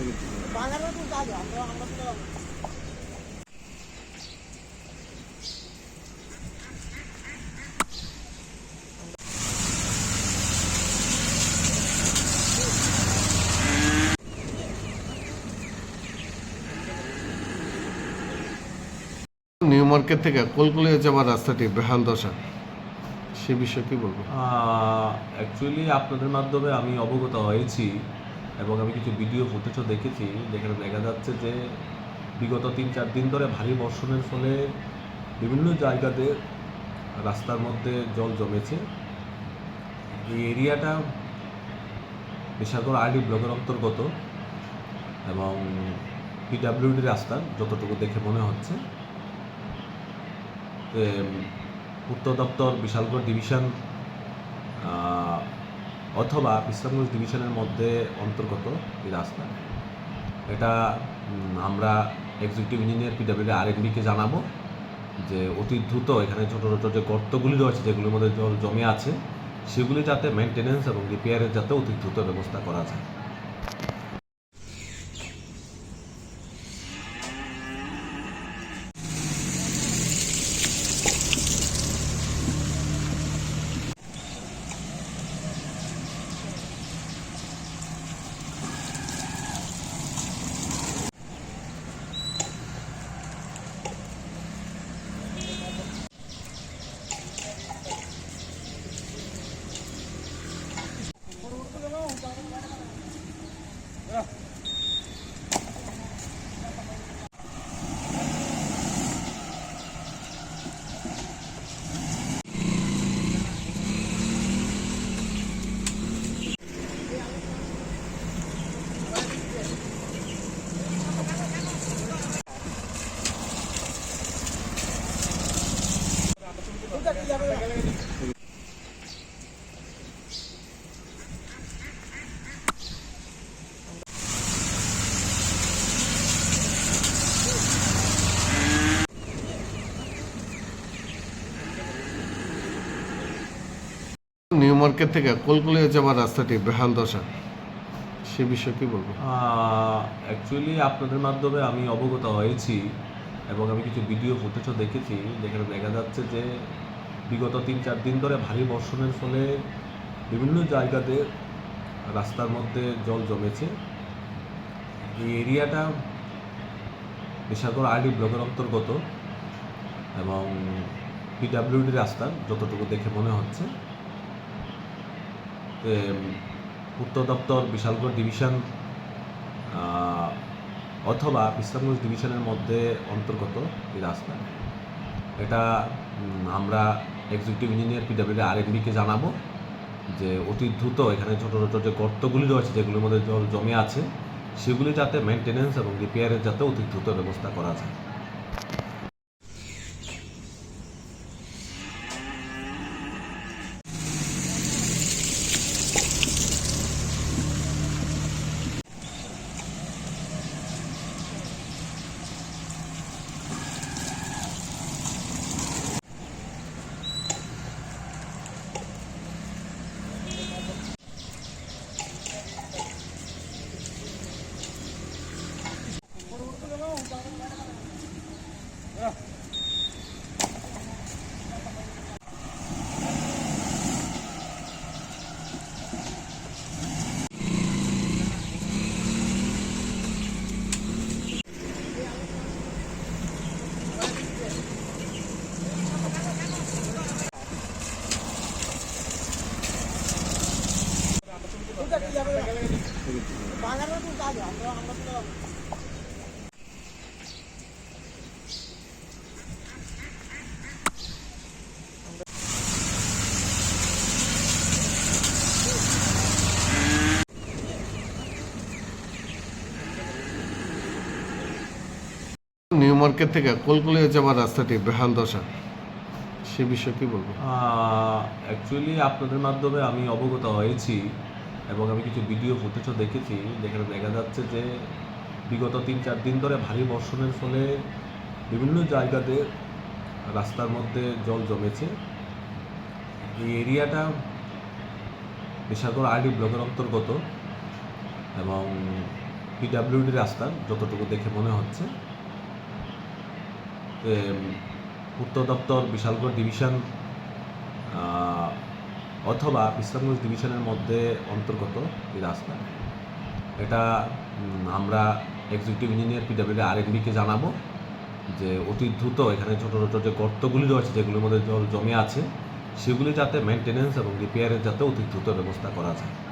New market থেকে কলকলিয়া যাওয়ার রাস্তাটি, বেহাল দশা। সে বিষয়ে কি বলব? অ্যাকচুয়ালি আপনাদের মাধ্যমে আমি অবগত হয়েছি। এবং আমি কিছু ভিডিও ফুটেজও দেখেছি, যেখানে দেখা যাচ্ছে যে বিগত তিন চার দিন ধরে ভারী বর্ষণের ফলে বিভিন্ন জায়গাতে রাস্তার মধ্যে জল জমেছে। এই এরিয়াটা বিশালগড় আইডি ব্লকের অন্তর্গত এবং পিডাব্লিউডি রাস্তা, যতটুকু দেখে মনে হচ্ছে। উত্তর দপ্তর বিশালগড় ডিভিশন অথবা বিশ্রামগঞ্জ ডিভিশনের মধ্যে অন্তর্গত এই রাস্তা। এটা আমরা এক্সিকিউটিভ ইঞ্জিনিয়ার পিডাব্লিউডি আর কে জানাব যে অতি দ্রুত এখানে ছোটো ছোটো যে গর্তগুলি রয়েছে, যেগুলির মধ্যে জল জমে আছে, সেগুলি যাতে মেনটেনেন্স এবং রিপেয়ারের যাতে অতি দ্রুত ব্যবস্থা করা যায় নিউ মার্কেট থেকে কলকলিয়া যাওয়ার রাস্তাটি, বেহাল দশা। সে বিষয়ে কি বলব? অ্যাকচুয়ালি আপনাদের মাধ্যমে আমি অবগত হয়েছি এবং আমি কিছু ভিডিও ফুটেজও দেখেছি যেখানে দেখা যাচ্ছে যে বিগত তিন চার দিন ধরে ভারী বর্ষণের ফলে বিভিন্ন জায়গাতে রাস্তার মধ্যে জল জমেছে। এই এরিয়াটা বিশালগড় আইডি ব্লকের অন্তর্গত এবং পিডাব্লিউডি রাস্তা, যতটুকু দেখে মনে হচ্ছে। উত্তর দপ্তর, বিশালগড় ডিভিশন অথবা বিশ্রামগঞ্জ ডিভিশনের মধ্যে অন্তর্গত এই রাস্তা এটা আমরা এক্সিকিউটিভ ইঞ্জিনিয়ার পিডাব্লিউডি আর কে জানাব যে অতি দ্রুত এখানে ছোটো ছোটো যে গর্তগুলি রয়েছে, যেগুলোর মধ্যে জল জমে আছে, সেগুলি যাতে মেনটেনেন্স এবং রিপেয়ারের যাতে অতি দ্রুত ব্যবস্থা করা যায়। নিউ মার্কেট থেকে কলকলিয়া যাওয়ার রাস্তাটি, বেহাল দশা। সে বিষয়ে কি বলব? অ্যাকচুয়ালি আপনাদের মাধ্যমে আমি অবগত হয়েছি। এবং আমি কিছু ভিডিও ফুটেজও দেখেছি, যেখানে দেখা যাচ্ছে যে বিগত তিন চার দিন ধরে ভারী বর্ষণের ফলে বিভিন্ন জায়গাতে রাস্তার মধ্যে জল জমেছে। এই এরিয়াটা বিশালগড় আইডি ব্লকের অন্তর্গত এবং পিডাব্লিউডি রাস্তা, যতটুকু দেখে মনে হচ্ছে। উত্তর দপ্তর বিশালগড় ডিভিশন অথবা বিশ্রামগঞ্জ ডিভিশনের মধ্যে অন্তর্গত এই রাস্তা এটা আমরা এক্সিকিউটিভ ইঞ্জিনিয়ার পিডাব্লিউডি আর কে জানাব যে অতি দ্রুত এখানে ছোটো ছোটো যে গর্তগুলি রয়েছে, যেগুলির মধ্যে জল জমে আছে, সেগুলি যাতে মেনটেন্যান্স এবং রিপেয়ারের যাতে অতি দ্রুত ব্যবস্থা করা যায়।